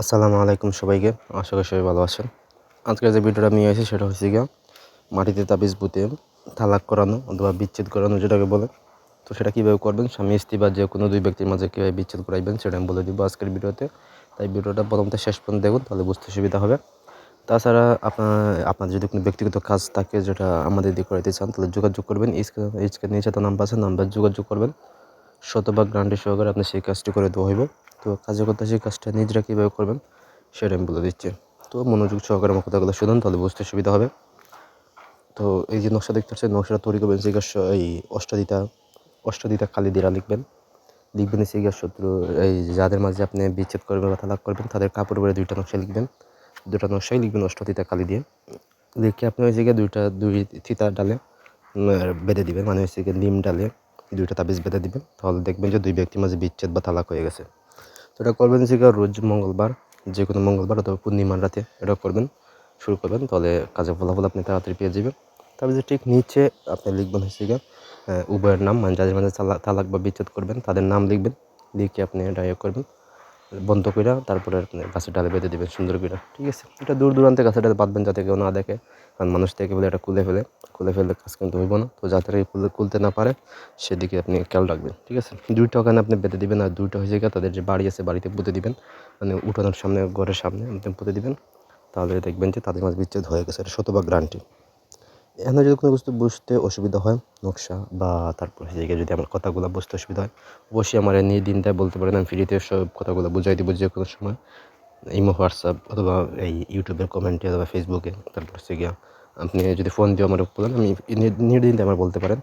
আসসালামু আলাইকুম সবাইকে। আশা করি সবাই ভালো আছেন। আজকে যে ভিডিওটা নিয়ে এসেছি সেটা হচ্ছে গিয়া মাটিতে তাবিজ পুঁতে তালাক করানো অথবা বিচ্ছেদ করানো যেটাকে বলে। তো সেটা কীভাবে করবেন? স্বামী, স্ত্রী বা যে কোনো দুই ব্যক্তির মাঝে কীভাবে বিচ্ছেদ করাইবেন সেটা আমি বলে দিব আজকের ভিডিওতে। তাই ভিডিওটা প্রথমতে শেষ পর্যন্ত দেখুন, তাহলে বুঝতে সুবিধা হবে। তাছাড়া আপনার আপনার যদি কোনো ব্যক্তিগত কাজ থাকে যেটা আমাদের দিয়ে করাইতে চান, তাহলে যোগাযোগ করবেন। স্ক্রিন নিচে তো নাম্বার আছে নাম্বার যোগাযোগ করবেন। শতভাগ গ্রান্টি সহকারে আপনি সেই কাজটি করে দেওয়া হইব। তো কাজে করতে সেই কাজটা নিজেরা কীভাবে করবেন, সেটা আমি বলে দিচ্ছি। তো মনোযোগ সহকারে আমার কথাগুলো শুনুন, তাহলে বুঝতে সুবিধা হবে। তো এই যে নকশা দেখতে পাচ্ছেন, নকশাটা তৈরি করবেন সেই এই অষ্টাদিতা অষ্টাদিতা কালি দিরা লিখবেন। লিখবেন সেই শত্রু, এই যাদের মাঝে আপনি বিচ্ছেদ করবেন বা তালাক করবেন, তাদের কাপড় উপরে দুইটা নকশা লিখবেন। দুটা নকশাই লিখবেন অষ্টদিতা কালি দিয়ে। লিখে আপনি ওই জায়গায় দুইটা, দুই থিতা ডালে বেঁধে দিবেন। মানে হচ্ছে নিম ডালে। দুইটা তাবিজ বেঁধে দিবেন, তাহলে দেখবেন যে দুই ব্যক্তির মাঝে বিচ্ছেদ বা তালাক হয়ে গেছে। তো এটা করবেন যে রোজ মঙ্গলবার, যে কোনো মঙ্গলবার অথবা পূর্ণিমার রাতে এটা করবেন, শুরু করবেন, তাহলে কাজের ফলাফল আপনি তাড়াতাড়ি পেয়ে যাবেন। যে ঠিক নিচে আপনি লিখবেন হচ্ছে গিয়ে উভয়ের নাম মানে যাদের মাঝে তালাক বা বিচ্ছেদ করবেন, তাদের নাম লিখবেন, লিখে আপনি এটা ইয়ে করবেন। বন্ধ করে তারপরে গাছের ডালে বেঁধে দেবেন, সুন্দর করে ঠিক আছে? এটা দূর দূরান্তে গাছের ডালে বাঁধবেন যাতে কেউ না দেখে। কারণ মানুষ থেকে বলে এটা খুলে ফেলে। খুলে ফেললে কাজ কিন্তু হইব না। তো যাতে খুলে খুলতে না পারে, সেদিকে আপনি খেয়াল রাখবেন। ঠিক আছে? দুইটা ওখানে আপনি বেঁধে দিবেন আর দুইটা হয়ে যায় তাদের যে বাড়ি আছে বাড়িতে পুঁতে দিবেন। মানে উঠানোর সামনে, ঘরের সামনে আপনি পুঁতে দিবেন। তাহলে দেখবেন যে তাদের মাঝে বিচ্ছেদ হয়ে গেছে। এটা শতভাগ গ্রান্টি এখানে যদি কোনো কিছু বুঝতে অসুবিধা হয়, নকশা বা তারপর জায়গায় যদি আমার কথাগুলো বুঝতে অসুবিধা হয়, অবশ্যই আমার নিয়ে দিনটা বলতে পারেন। আমি ফ্রিতে সব কথাগুলো বুঝাই দিব যে কোনো সময়। ইমো হোয়াটসঅ্যাপ অথবা এই ইউটিউবের কমেন্টে অথবা ফেসবুকে তারপর হচ্ছে গিয়া আপনি যদি ফোন দিয়ে আমার বলেন, আমি নির্দিনটা আমার বলতে পারেন।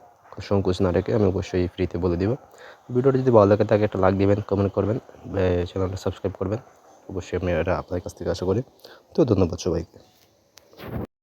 সংকোচ না রেখে আমি অবশ্যই ফ্রিতে বলে দিব। ভিডিওটা যদি ভালো লাগে, তাকে একটা লাইক দিবেন কমেন্ট করবেন চ্যানেলটা সাবস্ক্রাইব করবেন। অবশ্যই আমি এটা আপনার কাছ থেকে আশা করি। তো ধন্যবাদ সবাইকে।